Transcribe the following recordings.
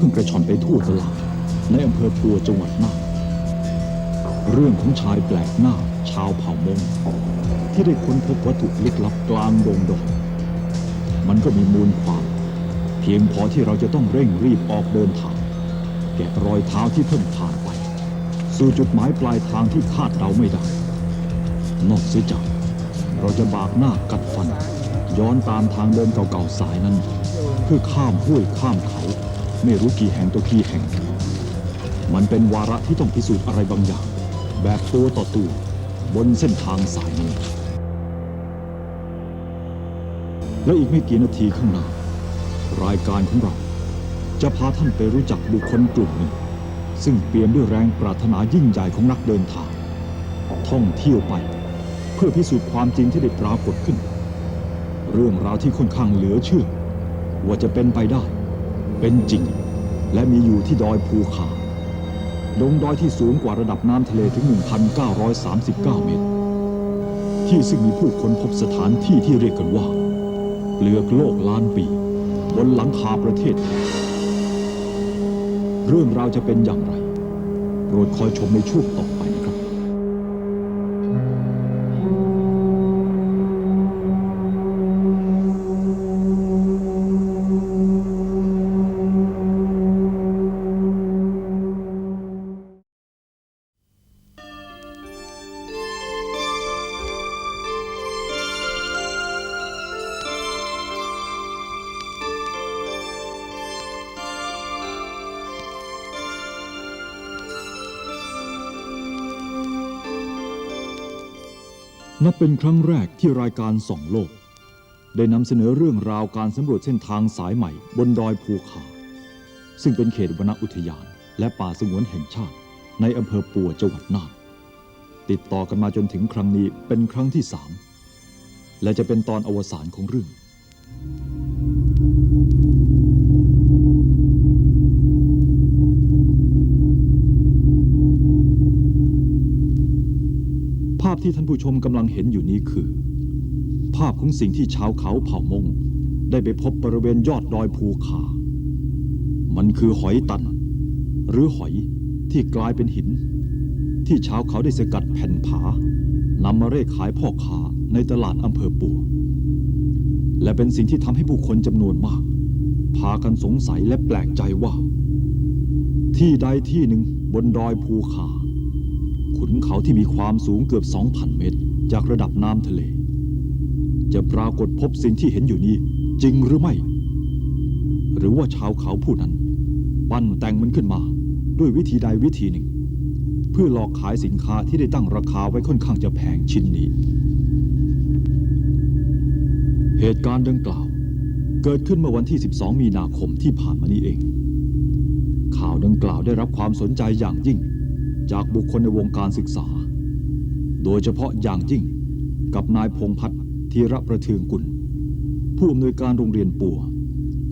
เพิ่งกระชอนไปทั่วตลาดในอำเภอปัวจังหวัดน่านเรื่องของชายแปลกหน้าชาวเผ่ามงที่ได้ค้นพบวัตถุลึกลับกลางดงดอยมันก็มีมูลความ เพียงพอที่เราจะต้องเร่งรีบออกเดินทาง แกะรอยเท้าที่เพิ่งผ่านไป สู่จุดหมายปลายทางที่คาดเดาไม่ได้ นอกเสียจากเราจะบากหน้ากัดฟัน ย้อนตามทางเดินเก่าๆสายนั้น เพื่อข้ามห้วยข้ามเขา ไม่รู้กี่แห่งตัวกี่แห่ง มันเป็นวาระที่ต้องพิสูจน์อะไรบางอย่าง แบบตัวต่อตัวบนเส้นทางสายนี้ และอีกไม่กี่นาทีข้างหน้า รายการของเรา จะพาท่านไปรู้จักบุคคลกลุ่มหนึ่ง ซึ่งเปี่ยมด้วยแรงปรารถนายิ่งใหญ่ของนักเดินทาง ท่องเที่ยวไป เพื่อพิสูจน์ความจริงที่ได้ปรากฏขึ้น เรื่องราวที่ค่อนข้างเหลือเชื่อ ว่าจะเป็นไปได้ เป็นจริง และมีอยู่ที่ดอยภูคาดงดอยที่สูงกว่าระดับน้ำทะเลถึง 1,939 เมตร ที่ซึ่งมีผู้ค้นพบสถานที่ที่เรียกกันว่าเปลือกโลกล้านปี บนหลังคาประเทศ เรื่องราวจะเป็นอย่างไร โปรดคอยชมในช่วงต่อ นับเป็นครั้งแรกที่รายการส่องโลก ได้นำเสนอเรื่องราวการสำรวจเส้นทางสายใหม่บนดอยภูคา ซึ่งเป็นเขตวนอุทยาน และป่าสงวนแห่งชาติ ในอำเภอปัวจังหวัดน่านติดต่อกันมาจนถึงครั้งนี้เป็นครั้งที่สามและจะเป็นตอนอวสานของเรื่อง ที่ท่านผู้ชมกำลังเห็นอยู่นี้คือ ภาพของสิ่งที่ชาวเขาเผ่ามง ได้ไปพบบริเวณยอดดอยภูคา มันคือหอยตัน หรือหอยที่กลายเป็นหิน ที่ชาวเขาได้สกัดแผ่นผานำมาเร่ขายพ่อค้าในตลาดอำเภอปัว และเป็นสิ่งที่ทำให้ผู้คนจำนวนมาก พากันสงสัยและแปลกใจว่า ที่ใดที่หนึ่งบนดอยภูคา ขุนเขาที่มีความสูงเกือบ 2,000 เมตร จากระดับน้ำทะเล จะปรากฏพบสิ่งที่เห็นอยู่นี้จริงหรือไม่ หรือว่าชาวเขาผู้นั้น ปั้นแต่งมันขึ้นมาด้วยวิธีใดวิธีหนึ่ง เพื่อหลอกขายสินค้าที่ได้ตั้งราคาไว้ค่อนข้างจะแพงชิ้นนี้ เหตุการณ์ดังกล่าว เกิดขึ้นเมื่อวันที่ 12 มีนาคมที่ผ่านมานี้เอง ข่าวดังกล่าวได้รับความสนใจอย่างยิ่ง จากบุคคลในวงการศึกษา โดยเฉพาะอย่างยิ่งกับนายพงพัฒน์ธีระประเทืองกุล ผู้อำนวยการโรงเรียนปัว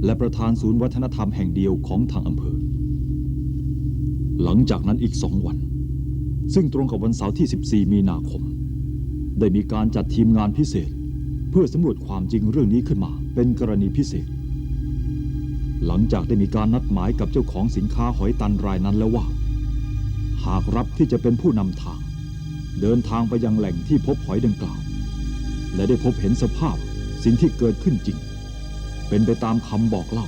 และประธานศูนย์วัฒนธรรมแห่งเดียวของทางอำเภอ หลังจากนั้นอีกสองวัน ซึ่งตรงกับวันเสาร์ที่ 14 มีนาคม ได้มีการจัดทีมงานพิเศษ เพื่อสำรวจความจริงเรื่องนี้ขึ้นมาเป็นกรณีพิเศษ หลังจากได้มีการนัดหมายกับเจ้าของสินค้าหอยตันรายนั้นแล้วว่า หากรับที่จะเป็นผู้นำทาง เดินทางไปยังแหล่งที่พบหอยดังกล่าว และได้พบเห็นสภาพสิ่งที่เกิดขึ้นจริง เป็นไปตามคำบอกเล่า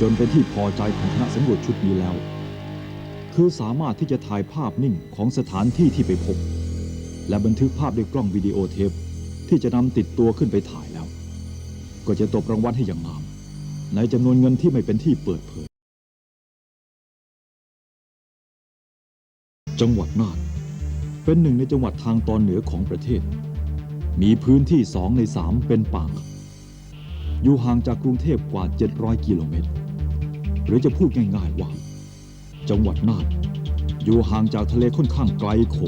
จนเป็นที่พอใจของคณะสำรวจชุดนี้แล้ว คือสามารถที่จะถ่ายภาพนิ่งของสถานที่ที่ไปพบ และบันทึกภาพด้วยกล้องวิดีโอเทปที่จะนำติดตัวขึ้นไปถ่ายแล้ว ก็จะตบรางวัลให้อย่างงาม ในจำนวนเงินที่ไม่เป็นที่เปิดเผย จังหวัดน่าน เป็นหนึ่งในจังหวัดทางตอนเหนือของประเทศ มีพื้นที่สองในสามเป็นป่า อยู่ห่างจากกรุงเทพกว่า 700 กิโลเมตร หรือจะพูดง่ายๆว่า จังหวัดน่าน อยู่ห่างจากทะเลค่อนข้างไกลโข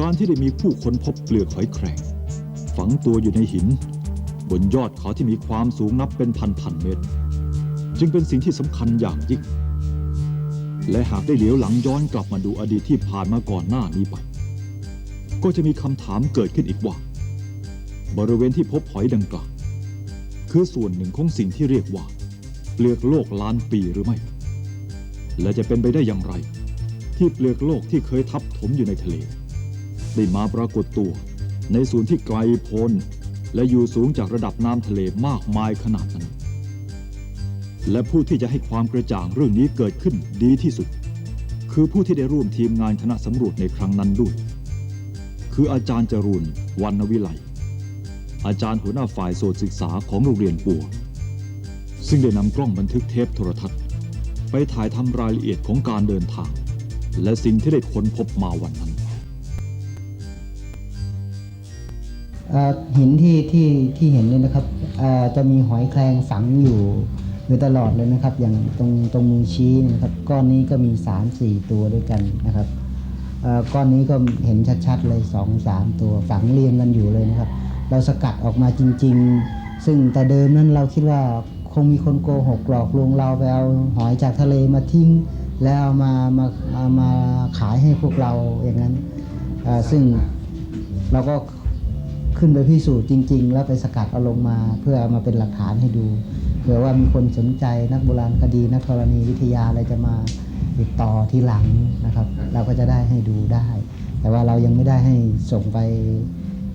การที่ได้มีผู้ค้นพบเปลือกหอยแครงฝังตัวอยู่ในหิน บนยอดเขาที่มีความสูงนับเป็นพันๆเมตร จึงเป็นสิ่งที่สำคัญอย่างยิ่ง และหากได้เหลียวหลังย้อนกลับมาดูอดีตที่ผ่านมาก่อนหน้านี้ไป ก็จะมีคำถามเกิดขึ้นอีกว่า บริเวณที่พบหอยดังกล่าวคือส่วนหนึ่งของสิ่งที่เรียกว่าเปปลือกโลกล้านปีหรือไม่ และจะเป็นไปได้อย่างไร ที่เปลือกโลกที่เคยทับถมอยู่ในทะเล ได้มาปรากฏตัวในส่วนที่ไกลโพ้นและอยู่สูงจากระดับน้ำทะเลมากมายขนาดนั้น และผู้ที่จะให้ความกระจ่างเรื่องนี้เกิดขึ้นดีที่สุด คือผู้ที่ได้ร่วมทีมงานคณะสำรวจในครั้งนั้นด้วย คืออาจารย์จรูนวรรณวิไลอาจารย์หัวหน้าฝ่ายโสตศึกษาของโรงเรียนปัว ซึ่งได้นำกล้องบันทึกเทปโทรทัศน์ ไปถ่ายทำรายละเอียดของการเดินทาง และสิ่งที่ได้ค้นพบมาวันนั้นหินที่ที่ที่เห็นเนี่ยนะครับจะมีหอยแครงฝังอยู่ อยู่ตลอดเลยนะครับ อย่างตรงตรงมือชี้นะครับ ก้อนนี้ก็มี3ามสี่ตัวด้วยกันนะครับก้อนนี้ก็เห็นชัดๆเลย2อสามตัวฝังเรียงกันอยู่เลยนะครับ เราสกัดออกมาจริง ๆ ซึ่งแต่เดิมนั้นเราคิดว่าคงมีคนโกหกหลอกลวงเราไปเอาหอยจากทะเลมาทิ้ง แล้วเอามามาเอามาขายให้พวกเราอย่างนั้นซึ่งเราก็ขึ้นไปพิสูจน์จริง ๆ แล้วไปสกัดเอาลงมาเพื่อเอามาเป็นหลักฐานให้ดู เผื่อว่ามีคนสนใจนักโบราณคดีนักธรณีวิทยาอะไรจะมาติดต่อทีหลังนะครับ เราก็จะได้ให้ดูได้ แต่ว่าเรายังไม่ได้ให้ส่งไป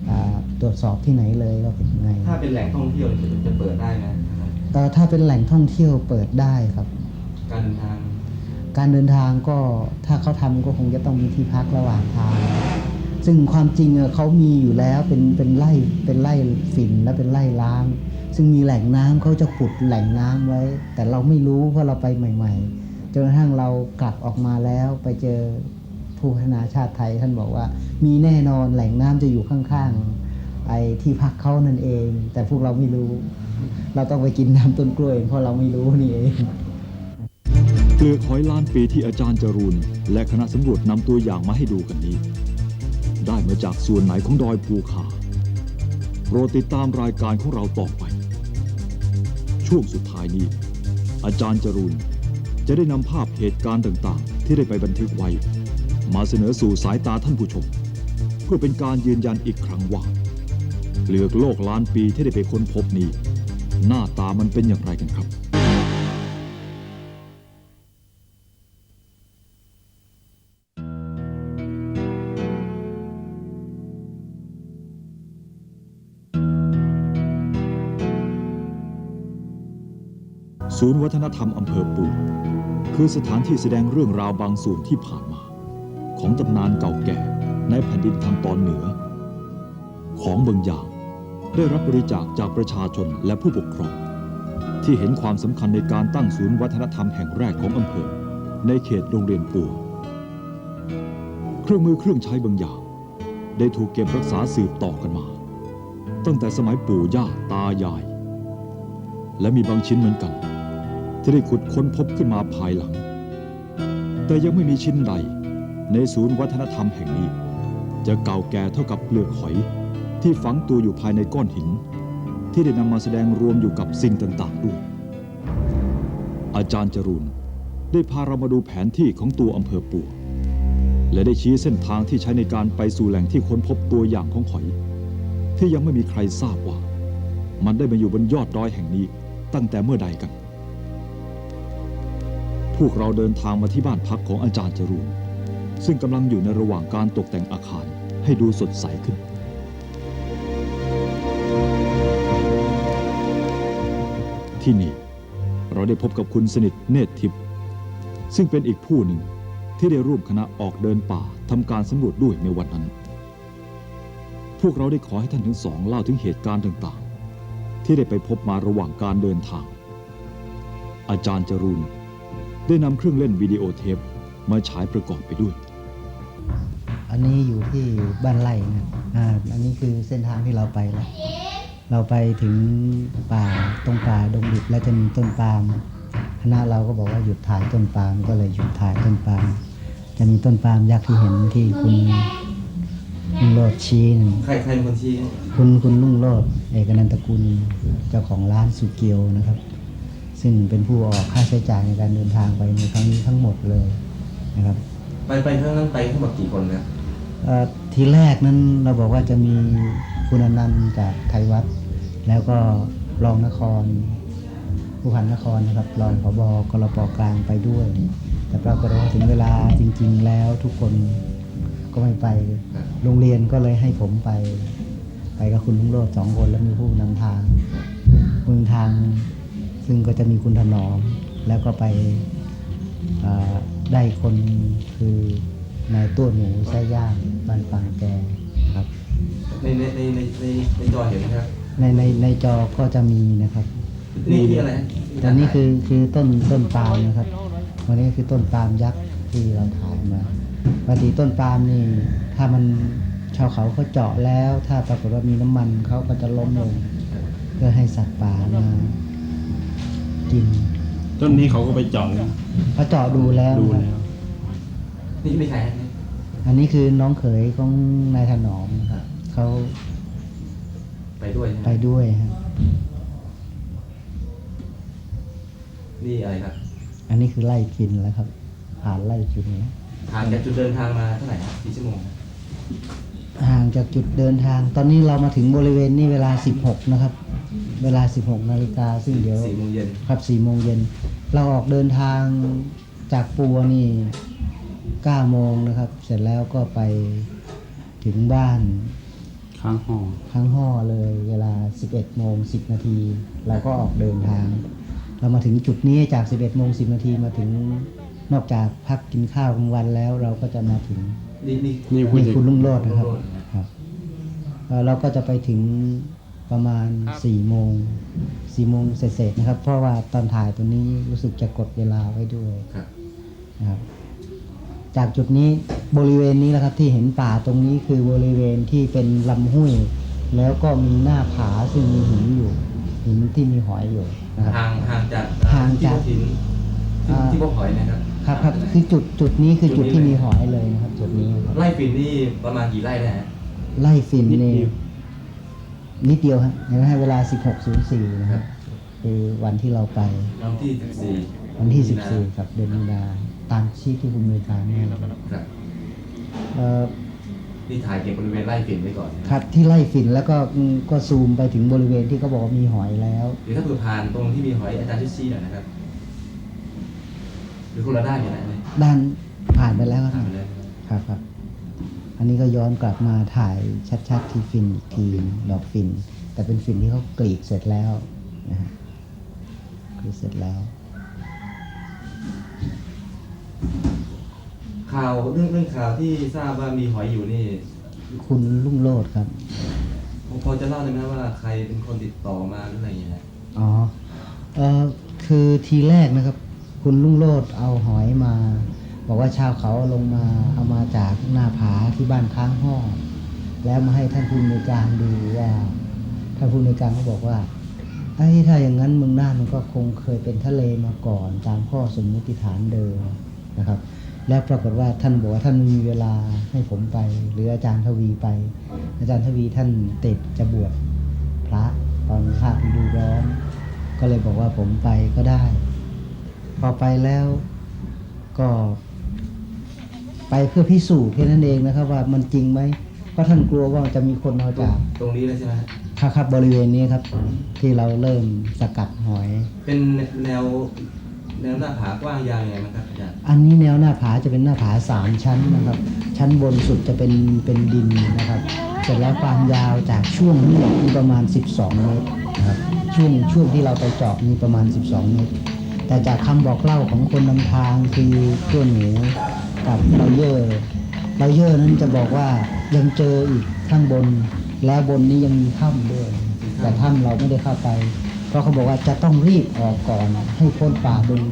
อ่าตรวจสอบที่ไหนเลยว่าเป็นยังไงถ้าเป็นแหล่งท่องเที่ยวจะจะเปิดได้ไหมครับแต่ถ้าเป็นแหล่งท่องเที่ยวเปิดได้ครับ การเดินทาง การเดินทางก็ถ้าเขาทำก็คงจะต้องมีที่พักระหว่างทาง ซึ่งความจริงอะเขามีอยู่แล้วเป็นเป็นไร่เป็นไร่ฝิ่นและเป็นไร่ล้าง ซึ่งมีแหล่งน้ำเขาจะขุดแหล่งน้ำไว้ แต่เราไม่รู้เพราะเราไปใหม่ ๆจนกระทั่งเรากลับออกมาแล้วไปเจอผู้พัฒนาชาติไทยท่านบอกว่า มีแน่นอนแหล่งน้ำจะอยู่ข้างๆไอ้ที่พักเขานั่นเอง แต่พวกเราไม่รู้ เราต้องไปกินน้ำต้นกล้วย เพราะเราไม่รู้นี่เองเปลือกหอยล้านปีที่อาจารย์จรูนและคณะสำรวจนำตัวอย่างมาให้ดูกันนี้ ได้มาจากส่วนไหนของดอยภูคาโปรดติดตามรายการของเราต่อไป ช่วงสุดท้ายนี้ อาจารย์จรูนจะได้นำภาพเหตุการณ์ต่างๆ ที่ได้ไปบันทึกไว้ มาเสนอสู่สายตาท่านผู้ชม เพื่อเป็นการยืนยันอีกครั้งว่าเปลือกโลกล้านปีที่ได้ไปค้นพบนี้ หน้าตามันเป็นอย่างไรกันครับ ศูนย์วัฒนธรรมอำเภอปูคือสถานที่แสดงเรื่องราวบางส่วนที่ผ่านมา ของตำนานเก่าแก่ในแผ่นดินทางตอนเหนือ ของบางอย่างได้รับบริจาคจากประชาชนและผู้ปกครอง ที่เห็นความสำคัญในการตั้งศูนย์วัฒนธรรมแห่งแรกของอำเภอ ในเขตโรงเรียนปัวเครื่องมือเครื่องใช้บางอย่าง ได้ถูกเก็บรักษาสืบต่อกันมา ตั้งแต่สมัยปู่ย่าตายาย และมีบางชิ้นเหมือนกัน ที่ได้ขุดค้นพบขึ้นมาภายหลัง แต่ยังไม่มีชิ้นใดในศูนย์วัฒนธรรมแห่งนี้ จะเก่าแก่เท่ากับเปลือกหอยที่ฝังตัวอยู่ภายในก้อนหิน ที่ได้นำมาแสดงรวมอยู่กับสิ่งต่างๆด้วย อาจารย์จรูนได้พาเรามาดูแผนที่ของตัวอำเภอปัว และได้ชี้เส้นทางที่ใช้ในการไปสู่แหล่งที่ค้นพบตัวอย่างของหอย ที่ยังไม่มีใครทราบว่า มันได้มาอยู่บนยอดดอยแห่งนี้ตั้งแต่เมื่อใดกัน พวกเราเดินทางมาที่บ้านพักของอาจารย์จรูนซึ่งกำลังอยู่ในระหว่างการตกแต่งอาคารให้ดูสดใสขึ้น ที่นี่เราได้พบกับคุณสนิทเนตรทิพย์ซึ่งเป็นอีกผู้หนึ่งที่ได้ร่วมคณะออกเดินป่าทำการสำรวจด้วยในวันนั้น พวกเราได้ขอให้ท่านทั้งสองเล่าถึงเหตุการณ์ต่างๆ ที่ได้ไปพบมาระหว่างการเดินทาง อาจารย์จรูน ได้นำเครื่องเล่นวิดีโอเทปมาฉายประกอบไปด้วย อันนี้อยู่ที่บ้านไร่นะอ่าอันนี้คือเส้นทางที่เราไปแล้วเราไปถึงป่าตรงป่าดงดิบแล้วจะมีต้นปาล์มคณะเราก็บอกว่าหยุดถ่ายต้นปาล์มก็เลยหยุดถ่ายต้นปาล์มจะมีต้นปาล์มยักษ์ที่เห็นที่คุณลุงโลดชี้นั่นใครใครเป็นคนชี้คุณคุณลุงโลดเอกนันตกุลเจ้าของร้านสุเกียวนะครับ ซึ่งเป็นผู้ออกค่าใช้จ่ายในการเดินทางไปในครั้งนี้ทั้งหมดเลยนะครับไปไปครั้งนั้นไปทั้งหมดกี่คนนะเอ่อทีแรกนั้นเราบอกว่าจะมีคุณอนันต์จากไทยวัด แล้วก็รองนคร ผู้พันนครนะครับรองผบกรปกลางไปด้วย แต่ปรากฏว่าถึงเวลาจริง ๆ แล้วทุกคนก็ไม่ไปครับโรงเรียนก็เลยให้ผมไป ไปกับคุณลุงโรดสองคนแล้วมีผู้นำทางเมืองทาง ซึ่งก็จะมีคุณถนอม แล้วก็ไปอ่าได้คนคือนายตัวหนูไส้ย่างบ้านปางแกครับในในในในในในจอเห็นไหมครับในในในจอก็จะมีนะครับนี่ที่อะไรฮะอันนี้คือคือต้นต้นปาล์มนะครับ วันนี้คือต้นปาล์มยักษ์ที่เราถ่ายมาปกติต้นปาล์มนี่ ถ้ามันชาวเขาเขาเจาะแล้ว ถ้าปรากฏว่ามีน้ำมันเขาก็จะล้มลง เพื่อให้สัตว์ป่ามา กินต้นนี้เขาก็ไปเจาะแล้วเขาเจาะดูแล้วดูครับแล้วนี่ไม่ใช่ฮะนี่อันนี้คือน้องเขยของนายถนอมนะครับเขาไปด้วยใช่ไหมไปด้วยครับนี่อะไรครับอันนี้คือไล่ฟินแล้วครับ ผ่านไล่ฟินแล้วห่างจากจุดเดินทางมาเท่าไหร่ครับกี่ชั่วโมงครับห่างจากจุดเดินทาง ตอนนี้เรามาถึงบริเวณนี้เวลา 16นะครับ เวลา 16นาฬิกาซึ่งเดี๋ยวสี่โมงเย็นครับ4โมงเย็น เราออกเดินทางจากปัวนี่9โมงนะครับ เสร็จแล้วก็ไปถึงบ้านข้างห้องทั้งห่อเลย เวลา 11โมง10 นาที เราก็ออกเดินทาง เรามาถึงจุดนี้จาก 11โมง10 นาทีมาถึงนอกจากพักกินข้าวกลางวันแล้วเราก็จะมาถึง นี่นี่ นี่พูดนี่ถึงคุณลุงโรดนะครับลุงโรจน์ครับเอ่อเราก็จะไปถึง ประมาณ4โมง4โมงเสร็จๆนะครับ เพราะว่าตอนถ่ายตัวนี้รู้สึกจะกดเวลาไว้ด้วยครับนะครับ จากจุดนี้บริเวณนี้นะครับที่เห็นป่าตรงนี้คือบริเวณที่เป็นลำห้วย แล้วก็มีหน้าผาซึ่งมีหินอยู่หินที่มีหอยอยู่นะครับห่างห่างจากห่างจากที่พบหินที่อ่าที่พบหอยนะครับครับครับคือจุดจุดนี้คือจุจุดดนี้ที่เลยมีหอยเลยนะครับ จุดนี้ครับไร่ฝิ่นนี่ประมาณกี่ไร่นะฮะไล่ฟินนิด นี่เดียวนิดเดียวครับยังให้เวลา 16.04นะครับคือวันที่เราไป วันที่สิบสี่วันที่ 14 ครับเดือนมีนาตามชีพที่คุณมีการเนี่ยครับครับเอ่อนี่ถ่ายเก็บบริเวณไร่ฝิ่นไว้ก่อนนะครับที่ไล่ฝิ่นแล้วก็อืมก็ซูมไปถึงบริเวณที่เขาบอกว่ามีหอยแล้วเดี๋ยวถ้าเผื่อผ่านตรงที่มีหอยอาจารย์ช่วยชี้หน่อยนะครับหรือคนละด้านอย่างไรเนี่ยด้านผ่านไปแล้วคผ่ารันบไปเลยครับครับ อันนี้ก็ย้อนกลับมาถ่ายชัดๆที่ฟินอีกทีดอกฟิน แต่เป็นฟินที่เขากรีดเสร็จแล้วนะฮะกรีดเสร็จแล้ว ข่าวเรื่องเรื่องข่าวที่ทราบว่ามีหอยอยู่นี่คุณลุ่งโลดครับ ผมพอจะเล่าได้ไหมว่าใครเป็นคนติดต่อมาหรืออะไรอย่างเงี้ยฮะอ๋อเออคือทีแรกนะครับ คุณลุงโลดเอาหอยมา บอกว่าชาวเขาลงมาเอามาจากหน้าผาที่บ้านค้างห้องแล้วมาให้ท่านผู้ในการดูว่าท่านผู้ในการเขาบอกว่าไอ้ถ้าอย่างนั้นเมืองน่านมันก็คงเคยเป็นทะเลมาก่อนตามข้อสมมติฐานเดิมนะครับ แล้วปรากฏว่าท่านบอกว่าท่านมีเวลาให้ผมไป หรืออาจารย์ทวีไป อาจารย์ทวีท่านติดจะบวชพระตอนภาคดูร้อนก็เลยบอกว่าผมไปก็ได้ พอไปแล้วก็ ไปเพื่อพิสูจน์แค่นั้นเองนะครับ ว่ามันจริงไหมเพราะท่านกลัวว่าจะมีคนเอาจากตรงนี้เลยใช่ไหมฮะครับครับบริเวณนี้ครับ ที่เราเริ่มสกัดหอย เป็นแนวแนวหน้าผากว้างยาวยังไงมั้างครับอาจารย์อันนี้แนวหน้าผาจะเป็นหน้าผาสามชั้นนะครับ ชั้นบนสุดจะเป็นเป็นดินนะครับ เสร็จแล้วความยาวจากช่วงนี้มีประมาณ 12 เมตรนะครับช่วงช่วงที่เราไปเจาะมีประมาณ 12 เมตร แต่จากคำบอกเล่าของคนนำทางคือตัวหนู กับเราเยอร์เราเยอร์นั้นจะบอกว่ายังเจออีกข้างบน แล้วบนนี้ยังมีถ้ำด้วย แต่ถ้ำเราไม่ได้เข้าไป เพราะเขาบอกว่าจะต้องรีบออกก่อนให้พ้นป่าดง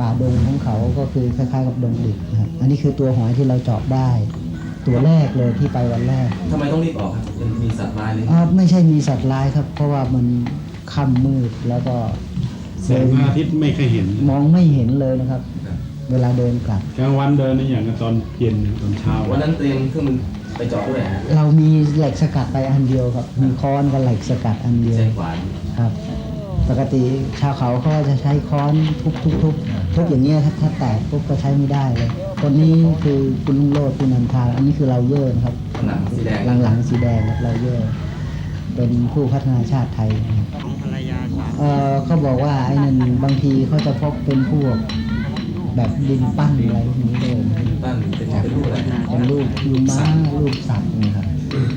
ป่าดงของเขาก็คือคล้ายๆกับดงดิบนะครับอันนี้คือตัวหอยที่เราเจาะได้ ตัวแรกเลยที่ไปวันแรกทำไมต้องรีบออกครับมันมีสัตว์ร้ายเลยอ่าไม่ใช่มีสัตว์ร้ายครับ เพราะว่ามันค่ำมืดแล้วก็แสงพระอาทิตย์ไม่เคยเห็น มองไม่เห็นเลยนะครับครับ เวลาเดินกลับ กลางวันเดินนี่อย่างกับตอนเย็นตอนเช้าวันนั้นเตรียมเครื่องมือไปเจาะด้วยฮะเรามีเหล็กสกัดไปอันเดียวครับ มีค้อนกับเหล็กสกัดอันเดียวใช้ขวานครับ ปกติชาวเขาเขาจะใช้ค้อนทุบทุบทุบทุบอย่างเงี้ยถ้าถ้าแตกปุ๊บก็ใช้ไม่ได้เลยคนนี้คือคุณลุงโลดคุณนันทาอันนี้คือเราเยอร์นะครับหนังสีแดงหลังๆสีแดงครับเราเยอร์เป็นผู้พัฒนาชาติไทยนะครับของภรรยาสามเออเขาบอกว่าไอ้นั่นบางทีเขาจะพบเป็นพวก แบบดินปั้นอะไรพวกนี้ด้วยบ้านเป็นเป็นรูปอะไรนะเป็นรูปรูปม้ารูปสัตว์นี่ครับ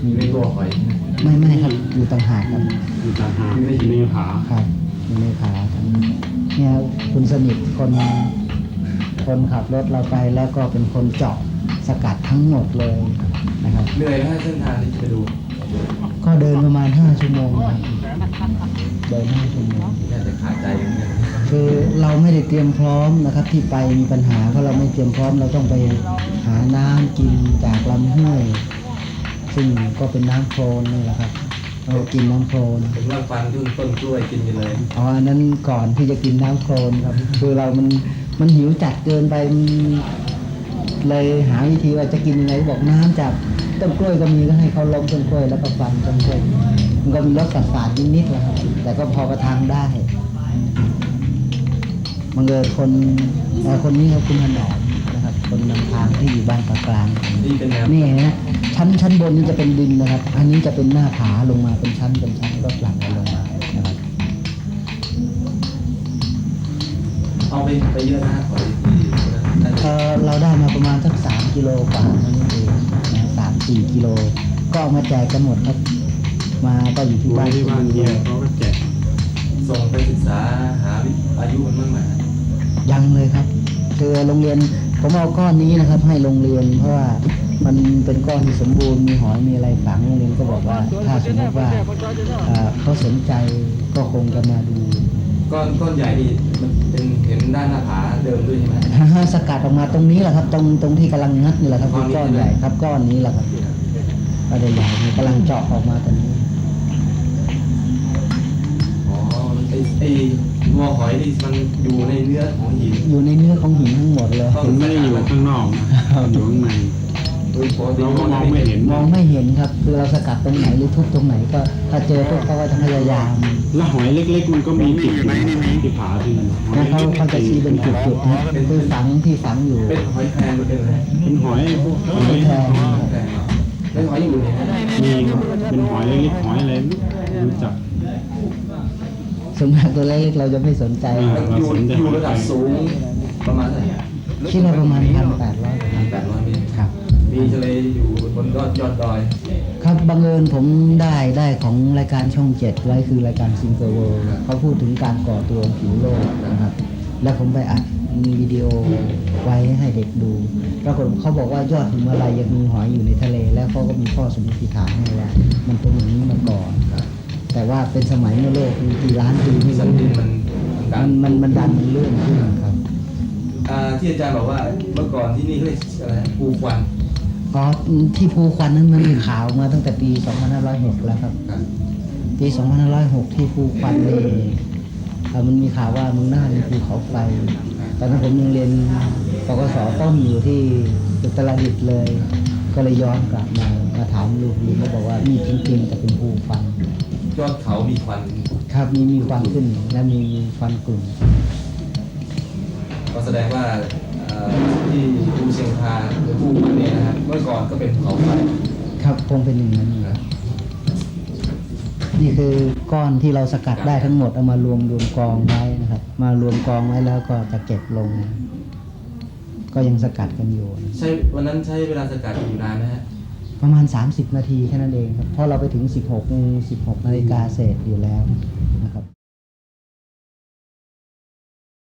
มีเป็นตัวหอยไม่ไม่ครับอยู่ต่างหากครับอยู่ตามหาในผาครับอยู่ในขาครับเนี่ยคุณสนิทคนคนขับรถเราไปแล้วก็เป็นคนเจาะสกัดทั้งหมดเลยนะครับเหนื่อยไหมฮะเส้นทางที่จะไปดู ชั่วโมงครับเดิน5ชั่วโมงน่าจะขาดใจเหมือนกันคือเราไม่ได้เตรียมพร้อมนะครับ ที่ไปมีปัญหาเพราะเราไม่เตรียมพร้อมเราต้องไปหาน้ำกินจากลำห้วยซึ่งก็เป็นน้ำโคลนนี่แหละครับเรากินน้ำโคลนผมว่าฟังทุ่นต้นกล้วยกินไปเลยอ๋ออันนั้นก่อนที่จะกินน้ำโคลนครับ คือเรามันมันหิวจัดเกินไปมัน เลยหาวิธีว่าจะกินยังไงบอกน้ำจากต้นกล้วยก็มีก็ให้เขาล้มต้นกล้วยแล้วก็ฟันต้นกล้วยมันก็มีรสฝาดๆนิดๆแหละครับแต่ก็พอประทังได้บังเอิญคนเอ่อคนนี้ครับคุณถนอมนะครับ คนนำทางที่อยู่บ้านปากกลางนี่เป็นแนวนี่นะชั้นชั้นบนนี่จะเป็นดินนะครับ อันนี้จะเป็นหน้าผาลงมาเป็นชั้นเป็นชั้นรถหลังกันลงมานะครับเอาไปไปเยอะนะหอยที่ นั่นเอ่อเราได้มาประมาณสักสามกิโลกว่าเท่านั้นเองนะสามสี่กิโล ก็เอามาแจกกันหมดครับ มาก็อยู่ที่ไว้บ้านที่บ้านเดียวเขาก็แจกส่งไปศึกษาหาอายุมันบ้างไหมฮะยังเลยครับคือโรงเรียนผมเอาก้อนนี้นะครับ ให้โรงเรียนเพราะว่ามันเป็นก้อนที่สมบูรณ์มีหอยมีอะไรฝังโรงเรียนก็บอกว่าถ้าสมมติว่า เอ่อเขาสนใจก็คงจะมาดู ก้อนก้อนใหญ่นี่มันเป็นเห็นด้านหน้าผาเดิมด้วยใช่ไหมฮ่าสกัดออกมาตรงนี้แหละครับ ตรงตรงที่กำลังงัดนี่แหละครับคือก้อนใหญ่ครับก้อนนี้แหละครับก้อนใหญ่ๆนี่กำลังเจาะออกมาตรงนี้อ๋อไอไองัวหอยนี่มันอยู่ในเนื้อของหิน อยู่ในเนื้อของหินทั้งหมดเลยมันไม่ได้อยู่ข้างนอกนะมันอยู่ข้างในโดยปกติ เราก็มองไม่เห็นมองไม่เห็นครับ คือเราสกัดตรงไหนหรือทุบตรงไหนก็ถ้าเจอพวกเขาก็จะพยายามแล้วหอยเล็ก ๆ มันก็มีติดอยู่ที่ผาที่นั่นหอยนะเขาเล็กๆเขาจะชี้เป็นจุดๆนะคือฝังที่ฝังอยู่เป็นหอยแครงหรือเป็นอะไรเป็นหอยพวกหอยแทนหอยแครงเหรอแล้วหอยอยู่เนี่ยมีครับเป็นหอยเล็กๆหอยอะไรไม่รู้จักส่วนมากตัวเล็กๆเราจะไม่สนใจมันอยู่อยู่ระดับสูงประมาณเท่าไหร่คิดว่าประมาณพันแปดร้อยพันแปดร้อยเมตรครับ มีทะเลอยู่บนยอดยอดดอย ครับบังเอิญผมได้ได้ของรายการช่องเจ็ดไว้คือรายการซิงเกิลเวิลด์เขาพูดถึงการก่อตัวของผิวโลกนะครับ แล้วผมไปอัดมีวิดีโอไว้ให้เด็กดูปรากฏเขาบอกว่ายอดหิมาลัยยังมีหอยอยู่ในทะเล แล้วเขาก็มีข้อสมมติฐานให้ว่ามันเป็นอย่างนี้มาก่อนแต่ว่าเป็นสมัยเมื่อโลกมีกี่ล้านปีไม่สันรู้ดินมันดัมันนมันมันดันมันเลื่อนขึ้นครับอ่าที่อาจารย์บอกว่าเมื่อก่อนที่นี่เขาเรียกอะไรภูควัน ก็ที่ภูควันนั้นมันมีข่าวมาตั้งแต่ปี 2506 แล้วครับครับปี 2506 ที่ภูควันนี่เอ่อมันมีข่าวว่าเมึงหน้ามีภูเขาไฟตอนนั้นผมยังเรียนปกสต้นอยู่ที่อุตรดิตถ์เลย ก็เลยย้อนกลับมามาถามลูกลูกเขาบอกว่ามีจริงๆแต่เป็นภูควันยอดเขามีควันครับมีมีควันขึ้นและมีควันกลุ่มก็แสดงว่าเอ่อ ที่ภูเชียงคานหรือภูมันเนี่ยนะครับเมื่อก่อนก็เป็นภูเขาไฟครับคงเป็นอย่างนั้นครับนี่คือก้อนที่เราสกัดได้ทั้งหมดเอามารวมรวมกองไว้นะครับ มารวมกองไว้แล้วก็จะเก็บลง ก็ยังสกัดกันอยู่ ใช่วันนั้นใช้เวลาสกัดอยู่นานนะฮะประมาณ 30 นาทีแค่นั้นเองครับเพราะเราไปถึง 16 16 นาฬิกาเศษอยู่แล้วโ